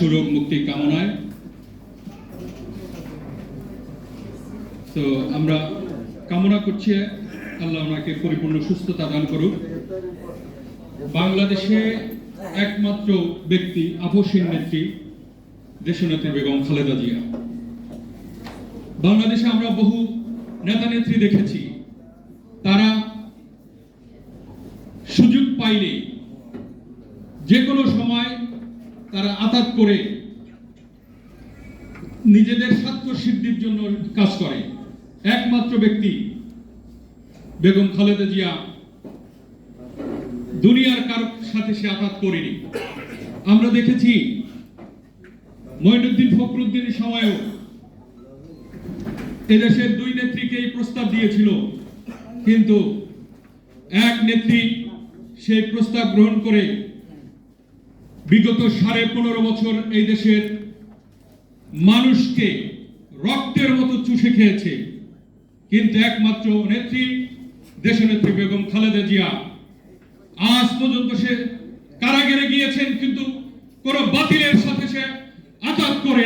সুরোগ মুক্তি কামনায়। তো আমরা কামনা করছি, আল্লাহ ওনাকে পরিপূর্ণ সুস্থতা দান করুক। বাংলাদেশে একমাত্র ব্যক্তি আপসীন নেত্রী দেশনেত্রী বেগম খালেদা জিয়া। বাংলাদেশে আমরা বহু নেতা নেত্রী দেখেছি। তারা সুযোগ পাইলে যে কোনো সময় তারা আতাত করে নিজেদের স্বার্থ সিদ্ধির জন্য কাজ করে। একমাত্র ব্যক্তি বেগম খালেদা জিয়া দুনিয়ার কারও সাথে সে আঘাত করেনি। আমরা দেখেছি মঈনুদ্দিন ফখরুদ্দিনের সময়েও এদেশের দুই নেত্রীকে এই প্রস্তাব দিয়েছিল, কিন্তু এক নেত্রী সেই প্রস্তাব গ্রহণ করে বিগত সাড়ে পনেরো বছর এই দেশের মানুষকে রক্তের মতো চুষে খেয়েছে। কিন্তু একমাত্র নেত্রী, দেশনেত্রী বেগম খালেদা জিয়া। আজ পর্যন্ত সে কারাগারে গিয়েছেন, কিন্তু কোন বাতিলের সাথে সে আঘাত করে